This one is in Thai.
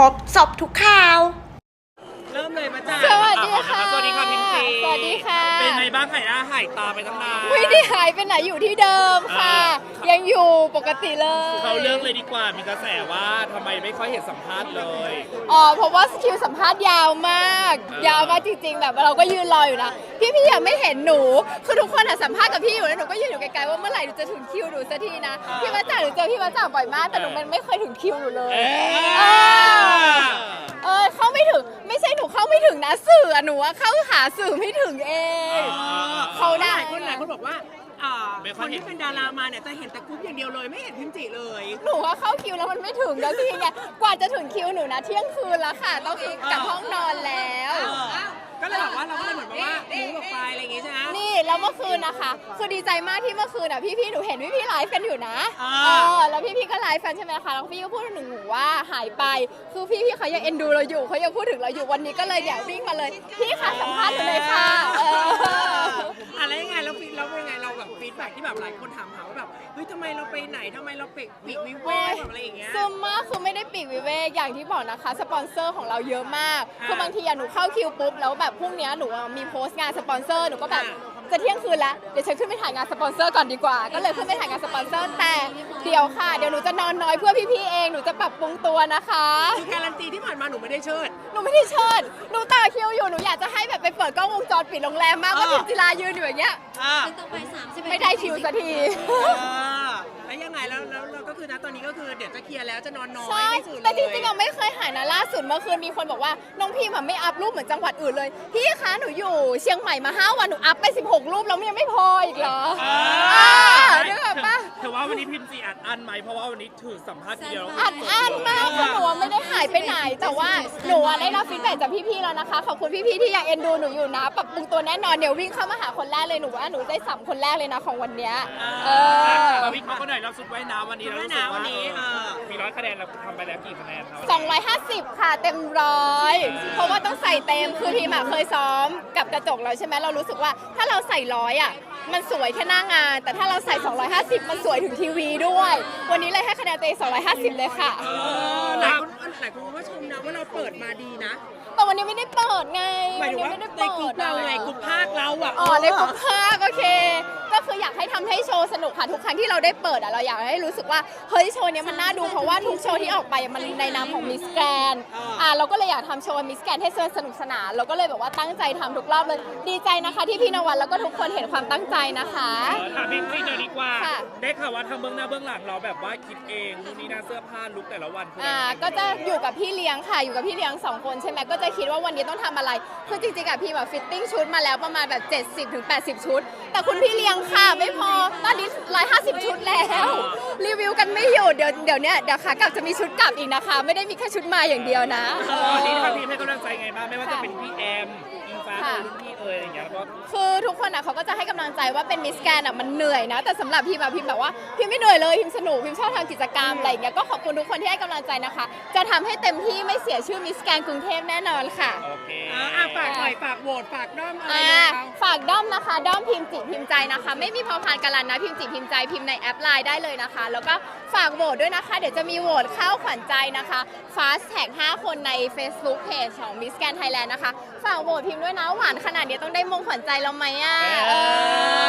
รบสอบทุกข่าว เริ่มเลยมาจ้าสวัสดีค่ะ สวัสดีค่ะพิมจี สวัสดีค่ะ เป็ นไงบ้างหายหน้าหายตาไปตั้งนานไม่ได้หายไปไหนอยู่ที่เดิมค่ะ ยังอยู่ปกติเลย เขาเรื่องเลยดีกว่ามีกระแสว่าทำไมไม่ค่อยเห็นสัมภาษณ์เลย อ๋อเพราะว่าคิวสัมภาษณ์ยาวมาก อ่ายยาวมากจริง ๆ แบบเราก็ยืนรออยู่นะพี่พี่ยังไม่เห็นหนูคือทุกคนอะสัมภาษณ์กับพี่อยู่แล้วหนูก็ยืนอยู่ไกลๆว่าเมื่อไหร่หนูจะถึงคิวหนูสักทีนะพี่มาจ่าหนูเจอพี่มาจ่าบ่อยมากแต่หนูมันไม่เคยถึงคิวหนูเลย เอ๊อะเออเข้าไม่ถึงไม่ ใช่หนูเข้าไม่ถึงนะสื่ออะหนูอะเข้าหาสื่อไม่ถึงเอง เขาได้ หลายคนหลายคนบอกว่าอ่าไม่คค่อยนเห็น ที่เป็นดารามาเนี่ยจะเห็นแต่กรุ๊ปอย่างเดียวเลย ไม่เห็นพิมจิเลยหนูว่าเข้าคิวแล้วมันไม่ถึงแล้วพี่ไงกว่าจะถึงคิวหนูนะเที่ยงคืนแล้วค่ะ ต้องกลับห้องนอนแล้วก็เลยบอกว่าเราก็เลยเหมือนแบบว่ามูฟออกไปอะไรอย่างงี้ใช่ไหม นี่แล้วเมื่อคืนนะคะคือดีใจมากที่เมื่อคืนอะพี่ๆหนูเห็นพี่ๆไลฟ์กันอยู่นะอ่าเออแล้วพี่ๆก็ไลฟ์กันใช่ไหมคะแล้วพี่ก็พูดถึงหนูว่าหายไป คือพี่ๆเขายังเอ็นดูเราอยู่เขายังพูดถึงเราอยู่วันนี้ก็เลยเดี๋ยววิ่งมาเลย พี่ค่ะสัมภาษณ์หนูเลยค่ะเออ อะไรยังไงแล้วฟีแล้วเป็นไงเราแบบฟีดแบ็กที่แบบหลายคนถามหาว่าแบบเฮ้ยทำไมเราไปไหนทำไมเราปิดปิดวิเวกแบบอะไรอย่างเงี้ยซึมมากคือไม่ได้ปีกวิเวกอย่างที่บอกนะคะ สปอนเซอร์ของเราเยอะมากคือบางทีอะหนูเข้าคิวปุ๊บ แล้วแบบพรุ่งเนี้ยหนูอะมีโพสต์งานสปอนเซอร์หนูก็แบบ จะเที่ยงคืนแล้ว เดี๋ยวฉันขึ้นไปถ่ายงานสปอนเซอร์ก่อนดีกว่า ก็เลยขึ้นไปถ่ายงานสปอนเซอร์แต่เดี๋ยวค่ะ เดี๋ยวหนูจะนอนน้อยเพื่อพี่ๆเอง หนูจะปรับปรุงตัวนะคะ คือการันตีที่ผ่านมาหนูไม่ได้เชิด หนูไม่ได้เชิญหนูต่อคิวอยู่ หนูอยากจะให้แบบไปเปิดกล้องวงจรปิดโรงแรมมากว่าอ่า พิมจิรายืนอยู่อย่างเงี้ย อ่า ไม่ได้คิวสักทีแล้ว ตอนนี้ก็คือเดี๋ยวจะเคลียร์แล้วจะนอนน้อยใช่ ที่สุดเลยแต่จริงๆอะไม่เคยหายนะล่าสุดเมื่อคืนมีคนบอกว่าน้องพิมอะไม่อัพรูปเหมือนจังหวัดอื่นเลย พี่คะหนูอยู่เชียงใหม่มา5วันหนูอัพไป 16 รูปแล้วมันยังไม่พออีกเหรออ่าอ่านึกออกปะ เธอว่าวันนี้พิมจีอัด อั้นไหมเพราะว่าวันนี้ถือสัมภาษณ์ทีเดียวอัดอั้นมากคือหนูอะไม่ได้หายไปไหน แต่ว่าหนูอะได้รับฟีดแบ็กจากพี่ๆแล้วนะคะ ขอบคุณพี่ๆที่ยังเอ็นดูหนูอยู่นะปรับปรุงตัวแน่นอนเดี๋ยววิ่งเข้ามาหาคนแรกเลยหนูว่าหนูได้สัมคนแรกเลยนะของวันเนี้ยเออมาวิเคราะห์กันหน่อยเราสุดว่ายน้ำวันนี้เรารู้สึกว่ายน้ำวันนี้ว่าเออมีร้อยคะแนนเราทำไปแล้วกี่คะแนนครับ250 ค่ะเต็มร้อยเพราะว่าต้องใส่เต็มคือพีมอะเคยซ้อมกับกระจกแล้วใช่ไหมเรารู้สึกว่าถ้าเราใส่ร้อยอะมันสวยแค่หน้างาน แต่ถ้าเราใส่ 250 มันสวยถึงทีวีด้วยวันนี้เลยให้คะแนนตัวเอง250 เลยค่ะเออหลายคนหลายคนก็ชมนะว่าเราเปิดมาดีนะแต่วันนี้ไม่ได้เปิดไงหมายวันถึงนี้ว่าไม่ได้ในเปิดกลุ่มเราไงกลุ่มภาคเราอะอ๋อในกลุ่มภาพโอเคก็ คืออยากให้ทำให้โชว์สนุกค่ะทุกครั้งที่เราได้เปิดอะเราอยากให้รู้สึกว่าเฮ้ยโชว์เนี้ยมันน่าดูเพราะว่าทุกโชว์ที่ออกไปอะมันในนามของมิสแกรนอ่าเราก็เลยอยากทำโชว์มิสแกรนให้สนุกสนานเราก็เลยแบบว่าตั้งใจทำทุกรอบเลยดีใจนะคะที่พี่นวัดแล้วก็ทุกคนเห็นความตั้งใจนะคะเออถามพิมจีหน่อยดีกว่าค่ะได้ข่าวว่าทางเบื้องหน้าเบื้องหลังเราแบบว่าคิดเองนู่นนี่นั่นเสื้อผ้าลุคแต่ละวันคืออ่าอะไรก็จะอยู่กับพี่เลี้ยงค่ะอยู่กับพี่เลี้ยงสองคนใช่ไหมก็จะคิดว่าวันนี้ต้องทำอะไรคือจริงๆอะพี่แบบฟิตติ้งชุดมาแล้วประมาณแบบ 70ถึง80 ชุด แต่คุณพี่เลี้ยงค่ะไม่พอ ตอนนี้150ชุดแล้ว รีวิวกันไม่หยุดเดี๋ยวเดี๋ยวเนี้ยเดี๋ยวขากลับจะมีชุดกลับอีกนะคะ ไม่ได้มีแค่ชุดมาอย่างเดียวนะวันนี้ทางทีมให้กำลังใจไงบ้างไม่ว่าจะเป็นพี่แอมอิงฟ้าค่ะรุ่นพี่ เอ๋ยอะไรอย่างเงี้ยแล้วก็คือทุกคนอะเขาก็จะให้กำลังใจว่าเป็นมิสแกนอะมันเหนื่อยนะ แต่สำหรับพิมอะพิมแบบว่าพิมไม่เหนื่อยเลยพิมสนุกพิมชอบทำกิจกรรมอะไรอย่างเงี้ยก็ขอบคุณทุกคนที่ให้กำลังใจนะคะ จะทำให้เต็มที่ไม่เสียชื่อมิสแกนกรุงเทพแน่นอนค่ะ โอเค อ่าอะฝากหน่อยฝากโหวตฝากด้อมอะไรอ่าเราฝากด้อมนะคะด้อมพิมพ์จิพิมพ์ใจนะคะ ไม่มีพอพานการันนะพิมพ์จิพิมพ์ใจพิมพ์ในแอปไลน์ได้เลยนะคะ แล้วก็ฝากโหวตด้วยนะคะ เดี๋ยวจะมีโหวตเข้าขวัญใจนะคะ Fast Tag 5คนใน Facebook Page ของ Miss Grand Thailand นะคะ ฝากโหวตพิมพ์ด้วยนะหวานขนาดนี้ต้องได้มงขวัญใจเราไหมอะเออ